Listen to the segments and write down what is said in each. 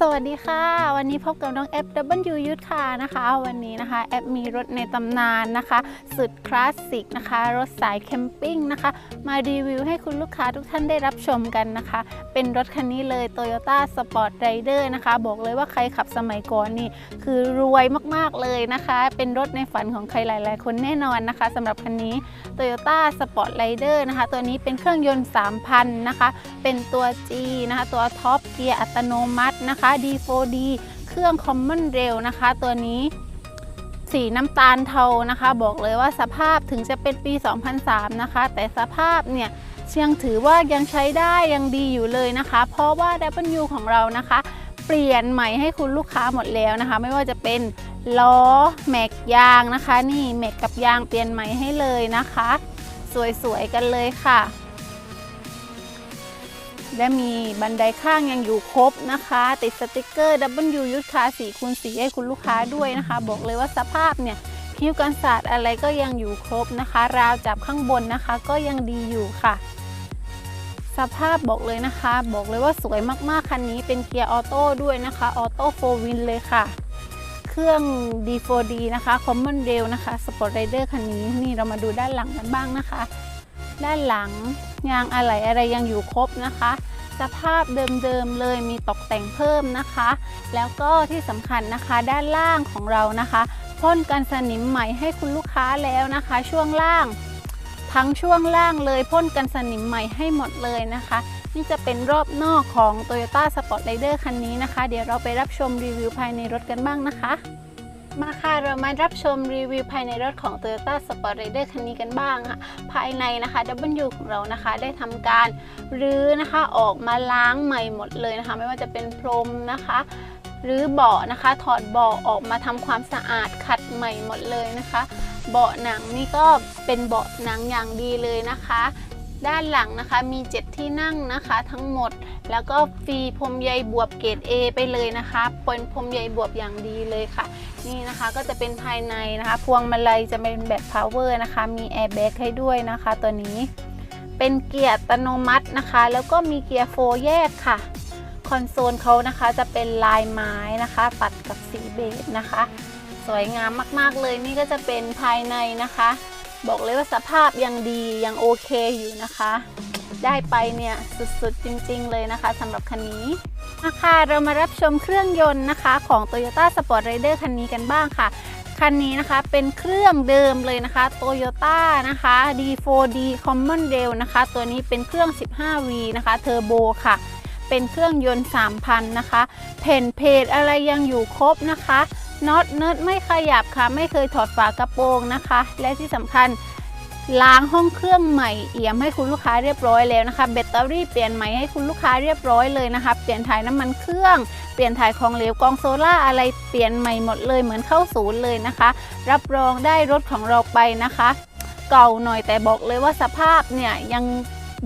สวัสดีค่ะ วันนี้พบกับน้องแอป W ยุทธค่ะนะคะ วันนี้นะคะ แอปมีรถในตำนานนะคะ สุดคลาสสิกนะคะ รถสายแคมปิ้งนะคะ มารีวิวให้คุณลูกค้าทุกท่านได้รับชมกันนะคะ เป็นรถคันนี้เลย Toyota Sport Rider นะคะ บอกเลยว่าใครขับสมัยก่อนนี่ คือรวยมากๆเลยนะคะ เป็นรถในฝันของใครหลายๆ คนแน่นอนนะคะสำหรับคันนี้ Toyota Sport Rider นะคะ ตัวนี้เป็นเครื่องยนต์ 3,000 นะคะ เป็นตัว G นะคะ ตัวท็อปเกียร์อัตโนมัตินะคะ D4D เครื่อง Common Rail นะคะ ตัวนี้สีน้ำตาลเทานะคะ บอกเลยว่าสภาพถึงจะเป็นปี 2003 นะคะ แต่สภาพเนี่ยยังถือว่ายังใช้ได้ยังดีอยู่เลยนะคะ เพราะว่า W ของเรานะคะ เปลี่ยนใหม่ให้คุณลูกค้าหมดแล้วนะคะ ไม่ว่าจะเป็นล้อแม็กยางนะคะ นี่แม็กกับยางเปลี่ยนใหม่ให้เลยนะคะ สวยๆกันเลยค่ะ และมีบันไดข้างยังอยู่ครบนะคะ ติดสติกเกอร์ W ยุทธคา4คูณ4ให้คุณลูกค้าด้วยนะคะ บอกเลยว่าสภาพเนี่ยคิ้วกันศาสตร์อะไรก็ยังอยู่ครบนะคะ ราวจับข้างบนนะคะ ก็ยังดีอยู่ค่ะ สภาพบอกเลยนะคะ บอกเลยว่าสวยมากๆคันนี้เป็นเกียร์ออโต้ด้วยนะคะออโต้โฟวินเลยค่ะ เครื่อง D4D นะคะ Common Rail นะคะ Sport Rider คันนี้นี่เรามาดูด้านหลังกันบ้างนะคะ ด้านหลังยางอะไหล่อะไรยังอยู่ครบนะคะ สภาพเดิมๆเลยมีตกแต่งเพิ่มนะคะ แล้วก็ที่สำคัญนะคะด้านล่างของเรานะคะพ่นกันสนิมใหม่ให้คุณลูกค้าแล้วนะคะ ช่วงล่าง ทั้งช่วงล่างเลยพ่นกันสนิมใหม่ให้หมดเลยนะคะ นี่จะเป็นรอบนอกของ Toyota Sport Rider คันนี้นะคะ เดี๋ยวเราไปรับชมรีวิวภายในรถกันบ้างนะคะ มาค่ะ เรามารับชมรีวิวภายในรถของ Toyota Sport Rider คันนี้กันบ้างค่ะ ภายในนะคะ W ของเรานะคะได้ทำการรื้อนะคะออกมาล้างใหม่หมดเลยนะคะ ไม่ว่าจะเป็นพรมนะคะหรือเบาะนะคะ ถอดเบาะออกมาทำความสะอาดขัดใหม่หมดเลยนะคะ เบาะหนังนี่ก็เป็นเบาะหนังอย่างดีเลยนะคะ ด้านหลังนะคะมี 7 ที่นั่งนะคะทั้งหมด แล้วก็ฟรีพรมใยบวบเกรด A ไปเลยนะคะเป็นพรมใยบวบอย่างดีเลยค่ะ นี่นะคะก็จะเป็นภายในนะคะ พวงมาลัยจะเป็นแบบ power นะคะ มีแอร์แบ็กให้ด้วยนะคะตัวนี้เป็นเกียร์อัตโนมัตินะคะ แล้วก็มีเกียร์โฟร์แยกค่ะคอนโซลเขานะคะจะเป็นลายไม้นะคะตัดกับสีเบจนะคะ สวยงามมากๆเลยนี่ก็จะเป็นภายในนะคะ บอกเลยว่าสภาพยังดียังโอเคอยู่นะคะ ได้ไปเนี่ยสุดๆจริงๆเลยนะคะสำหรับคันนี้มาค่ะเรามารับชมเครื่องยนต์นะคะของ Toyota Sport Rider คันนี้กันบ้างค่ะ คันนี้นะคะเป็นเครื่องเดิมเลยนะคะ Toyota นะคะ D4D Common Rail นะคะ ตัวนี้เป็นเครื่อง 15V นะคะเทอร์โบค่ะ เป็นเครื่องยนต์ 3,000 นะคะแผ่นเพจอะไรยังอยู่ครบนะคะ น็อตเนิร์ดไม่ขยับค่ะ ไม่เคยถอดฝากระโปรงนะคะ และที่สำคัญล้างห้องเครื่องใหม่เอี่ยมให้คุณลูกค้าเรียบร้อยแล้วนะคะแบตเตอรี่เปลี่ยนใหม่ให้คุณลูกค้าเรียบร้อยเลยนะคะ เปลี่ยนถ่ายน้ำมันเครื่อง เปลี่ยนถ่ายของเหลวกองโซล่าอะไรเปลี่ยนใหม่หมดเลยเหมือนเข้าศูนย์เลยนะคะ รับรองได้รถของเราไปนะคะ เก่าหน่อยแต่บอกเลยว่าสภาพเนี่ยยัง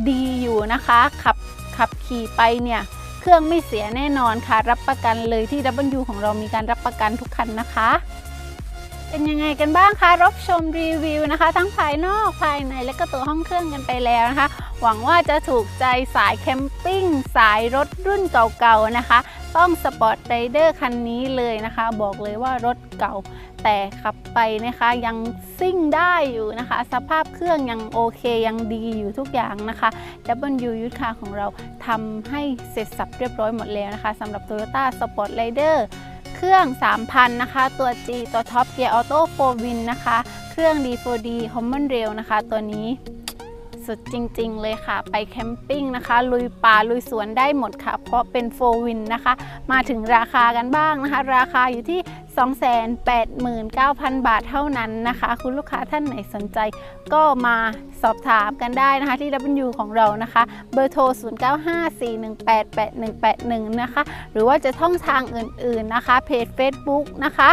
ดีอยู่นะคะ ขับขับขี่ไปเนี่ย เครื่องไม่เสียแน่นอนค่ะ รับประกันเลยที่ W ของเรามีการรับประกันทุกคันนะคะ เป็นยังไงกันบ้างคะ รับชมรีวิวนะคะ ทั้งภายนอกภายในและก็ตัวห้องเครื่องกันไปแล้วนะคะ หวังว่าจะถูกใจสายแคมปิ้ง สายรถรุ่นเก่าๆนะคะ ต้องสปอร์ตไรเดอร์คันนี้เลยนะคะ บอกเลยว่ารถเก่า แต่ขับไปนะคะยังซิ่งได้อยู่นะคะ สภาพเครื่องยังโอเคยังดีอยู่ทุกอย่างนะคะ W ยุทธคาของเราทำให้เสร็จสับเรียบร้อยหมดแล้วนะคะสำหรับ Toyota Sport Rider เครื่อง 3,000 นะคะ ตัว G ตัวท็อปเกียร์ออโต้โฟวินนะคะ เครื่อง D4D Common Rail นะคะ ตัวนี้ สุดจริง ๆ เลยค่ะ ไปแคมปิ้งนะคะ ลุยป่าลุยสวนได้หมดค่ะ เพราะเป็นโฟวินนะคะ มาถึงราคากันบ้างนะคะ ราคาอยู่ที่ 289,000 บาทเท่านั้นนะคะ คุณลูกค้าท่านไหนสนใจ ก็มาสอบถามกันได้นะคะที่ W ของเรานะคะ เบอร์โทร 0954188181 นะคะ หรือว่าจะท่องทางอื่นๆนะคะ เพจ Facebook นะคะ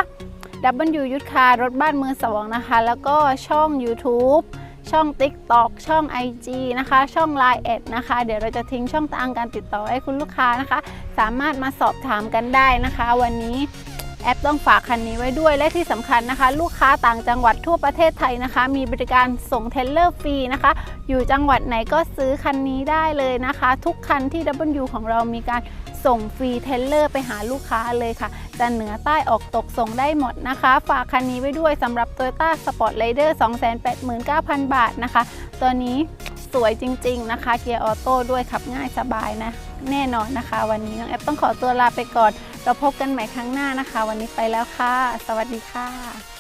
W ยุทธคารถบ้านมือสองนะคะ แล้วก็ช่อง YouTube ช่อง TikTok ช่อง IG นะคะ ช่อง Line แอดนะคะ เดี๋ยวเราจะทิ้งช่องทางการติดต่อให้คุณลูกค้านะคะ สามารถมาสอบถามกันได้นะคะ วันนี้ แอปต้องฝากคันนี้ไว้ด้วยและที่สำคัญนะคะ ลูกค้าต่างจังหวัดทั่วประเทศไทยนะคะ มีบริการส่งเทเลอร์ฟรีนะคะ อยู่จังหวัดไหนก็ซื้อคันนี้ได้เลยนะคะ ทุกคันที่ W ของเรามีการส่งฟรีเทเลอร์ไปหาลูกค้าเลยค่ะจะเหนือใต้ออกตกส่งได้หมดนะคะ ฝากคันนี้ไว้ด้วยสำหรับ Toyota Sport Rider 289,000 บาทนะคะ ตัวนี้ สวยจริง ๆ นะคะ เกียร์ออโต้ด้วยขับง่ายสบายนะ แน่นอนนะคะ วันนี้น้องแอปต้องขอตัวลาไปก่อน เราพบกันใหม่ครั้งหน้านะคะ วันนี้ไปแล้วค่ะ สวัสดีค่ะ